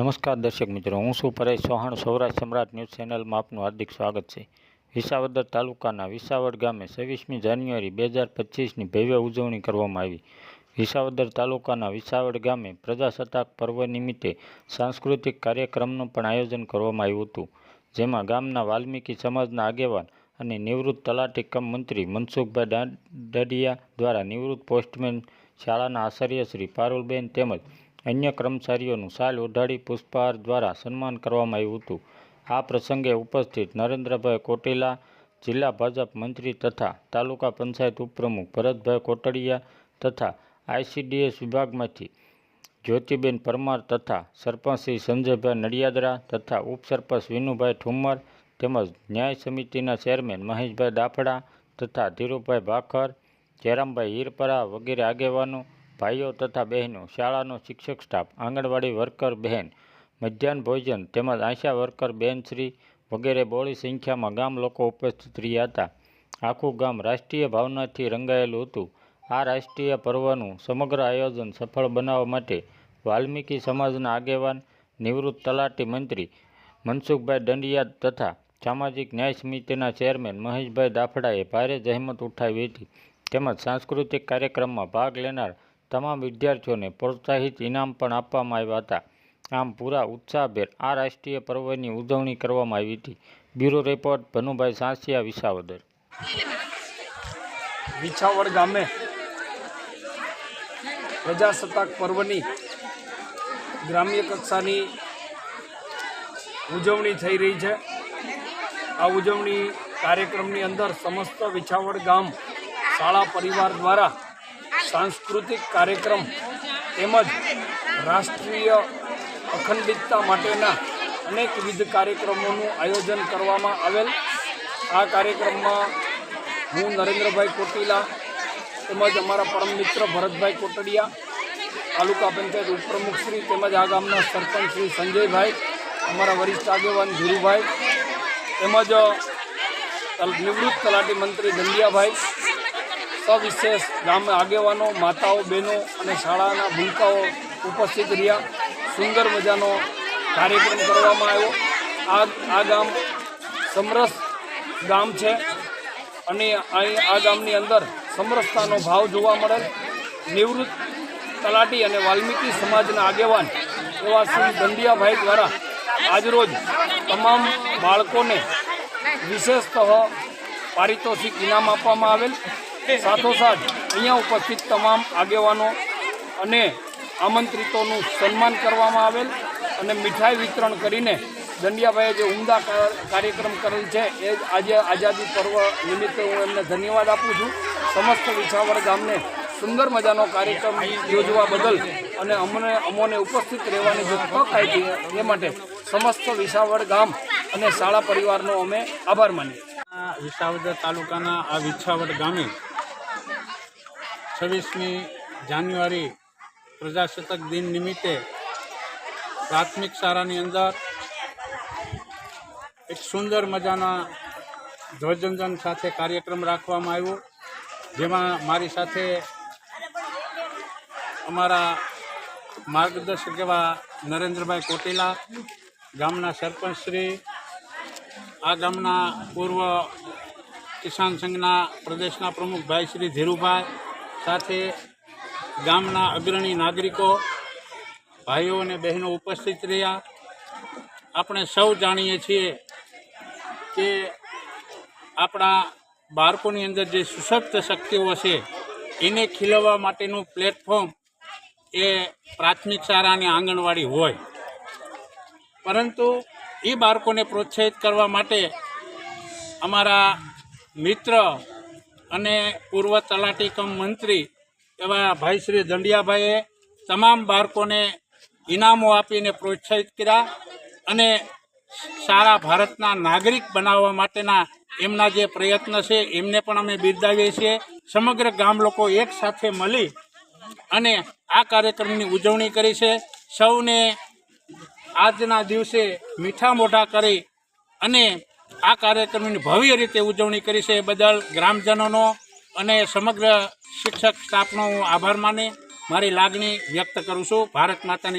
નમસ્કાર દર્શક મિત્રો, હું છું પરેશ ચૌહાણ. સૌરાષ્ટ્ર સમ્રાટ ન્યૂઝ ચેનલમાં આપનું હાર્દિક સ્વાગત છે. વિસાવદર તાલુકાના વિસાવડ ગામે છવ્વીસમી જાન્યુઆરી બે હજાર પચીસની ભવ્ય ઉજવણી કરવામાં આવી. વિસાવદર તાલુકાના વિસાવડ ગામે પ્રજાસત્તાક પર્વ નિમિત્તે સાંસ્કૃતિક કાર્યક્રમનું પણ આયોજન કરવામાં આવ્યું હતું. જેમાં ગામના વાલ્મીકી સમાજના આગેવાન અને નિવૃત્ત તલાટી કમ મંત્રી મનસુખભાઈ ડાડિયા દ્વારા નિવૃત્ત પોસ્ટમેન શાળાના આચાર્ય શ્રી પારુલબેન તેમજ અન્ય કર્મચારીઓનું શાલ ઓઢાડી પુષ્પહાર દ્વારા સન્માન કરવામાં આવ્યું હતું. આ પ્રસંગે ઉપસ્થિત નરેન્દ્રભાઈ કોટેલા, જિલ્લા ભાજપ મંત્રી તથા તાલુકા પંચાયત ઉપપ્રમુખ ભરતભાઈ કોટડિયા તથા આઈસીડીએસ વિભાગમાંથી જ્યોતિબેન પરમાર તથા સરપંચ શ્રી સંજયભાઈ નડિયાદરા તથા ઉપસરપંચ વિનુભાઈ ઠુમ્મર તેમજ ન્યાય સમિતિના ચેરમેન મહેશભાઈ દાફડા તથા ધીરુભાઈ ભાખર, જયરામભાઈ હીરપરા વગેરે આગેવાનો ભાઈઓ તથા બહેનો, શાળાનો શિક્ષક સ્ટાફ આંગણવાડી વર્કર બહેન, મધ્યાહન ભોજન તેમજ આશા વર્કર બહેનશ્રી વગેરે બહોળી સંખ્યામાં ગામ લોકો ઉપસ્થિત રહ્યા હતા. આખું ગામ રાષ્ટ્રીય ભાવનાથી રંગાયેલું હતું. આ રાષ્ટ્રીય પર્વનું સમગ્ર આયોજન સફળ બનાવવા માટે વાલ્મીકી સમાજના આગેવાન, નિવૃત્ત તલાટી મંત્રી મનસુખભાઈ દંડિયા તથા સામાજિક ન્યાય સમિતિના ચેરમેન મહેશભાઈ દાફડાએ ભારે જહેમત ઉઠાવી હતી. તેમજ સાંસ્કૃતિક કાર્યક્રમમાં ભાગ લેનાર તમામ વિદ્યાર્થીઓને પ્રોત્સાહિત ઇનામ પણ આપવામાં આવ્યા હતા. આમ પૂરા ઉત્સાહભેર આ રાષ્ટ્રીય પર્વની ઉજવણી કરવામાં આવી હતી. Bureau report, Bhanubhai Sansiya, Visavadar. વિછાવડ ગામે પ્રજાસત્તાક પર્વની ગ્રામ્ય કક્ષાની ઉજવણી થઈ રહી છે. આ ઉજવણી કાર્યક્રમની અંદર સમસ્ત વિછાવડ ગામ, શાળા પરિવાર દ્વારા સાંસ્કૃતિક કાર્યક્રમ તેમજ રાષ્ટ્રીય અખંડિતતા માટેના અનેકવિધ કાર્યક્રમોનું આયોજન કરવામાં આવેલ. આ કાર્યક્રમમાં હું નરેન્દ્રભાઈ કોટીલા તેમજ અમારા પરમ મિત્ર ભરતભાઈ કોટડિયા, તાલુકા પંચાયત ઉપપ્રમુખશ્રી તેમજ આ ગામના સરપંચ શ્રી સંજયભાઈ, અમારા વરિષ્ઠ આગેવાન ધીરુભાઈ તેમજ નિવૃત્ત તલાટી મંત્રી દંડિયાભાઈ સવિશેષ ગામ આગેવાનો, માતાઓ, બહેનો અને શાળાના ભૂલકાઓ ઉપસ્થિત રહ્યા. સુંદર મજાનો કાર્યક્રમ કરવામાં આવ્યો. આ આ ગામ સમરસ ગામ છે અને અહીં આ ગામની અંદર સમરસતાનો ભાવ જોવા મળે. નિવૃત્ત તલાટી અને વાલ્મીકી સમાજના આગેવાન એવા શ્રી દંડિયાભાઈ દ્વારા આજરોજ તમામ બાળકોને વિશેષતઃ પારિતોષિક ઇનામ આપવામાં આવેલ. સાથોસાથ અહીંયા ઉપસ્થિત તમામ આગેવાનો અને આમંત્રિતોનું સન્માન કરવામાં આવેલ અને મીઠાઈ વિતરણ કરીને દંડિયાભાઈએ જે ઉમદા કાર્યક્રમ કરેલ છે, એ આજે આઝાદી પર્વ નિમિત્તે હું એમને ધન્યવાદ આપું છું. સમસ્ત વિછાવડ ગામને સુંદર મજાનો કાર્યક્રમ યોજવા બદલ અને અમને, અમોને ઉપસ્થિત રહેવાની જે તક આપી એ માટે સમસ્ત વિસાવડ ગામ અને શાળા પરિવારનો અમે આભાર માનીએ વિસાવદર તાલુકાના આ વિછાવડ ગામે છવ્વીસમી જાન્યુઆરી પ્રજાસત્તાક દિન નિમિત્તે પ્રાથમિક શાળાની અંદર એક સુંદર મજાના ધ્વજવંદન સાથે કાર્યક્રમ રાખવામાં આવ્યો. જેમાં મારી સાથે અમારા માર્ગદર્શક એવા નરેન્દ્રભાઈ કોટેલા, ગામના સરપંચશ્રી આ ગામના પૂર્વ કિસાન સંઘના પ્રદેશના પ્રમુખ ભાઈ શ્રી ધીરુભાઈ સાથે ગામના અગ્રણી નાગરિકો, ભાઈઓ અને બહેનો ઉપસ્થિત રહ્યા. આપણે સૌ જાણીએ છીએ કે આપણા બાળકોની અંદર જે સુશક્ત શક્તિઓ છે, એને ખીલવવા માટેનું પ્લેટફોર્મ એ પ્રાથમિક શાળા અને આંગણવાડી હોય. પરંતુ એ બાળકોને પ્રોત્સાહિત કરવા માટે અમારા મિત્ર અને પૂર્વ તલાટી કમ મંત્રી એવા ભાઈ શ્રી દંડિયાભાઈએ તમામ બાળકોને ઇનામો આપીને પ્રોત્સાહિત કર્યા અને સારા ભારતના નાગરિક બનાવવા માટેના એમના જે પ્રયત્ન છે, એમને પણ અમે બિરદાવીએ છીએ. સમગ્ર ગામ લોકો એક સાથે મળી અને આ કાર્યક્રમની ઉજવણી કરી છે. સૌને આજના દિવસે મીઠા મોઢા કરી અને આ કાર્યક્રમની ભવ્ય રીતે ઉજવણી કરી છે એ બદલ ગ્રામજનોનો અને સમગ્ર શિક્ષક સ્ટાફનો હું આભાર માને, મારી લાગણી વ્યક્ત કરું છું ભારત માતાની.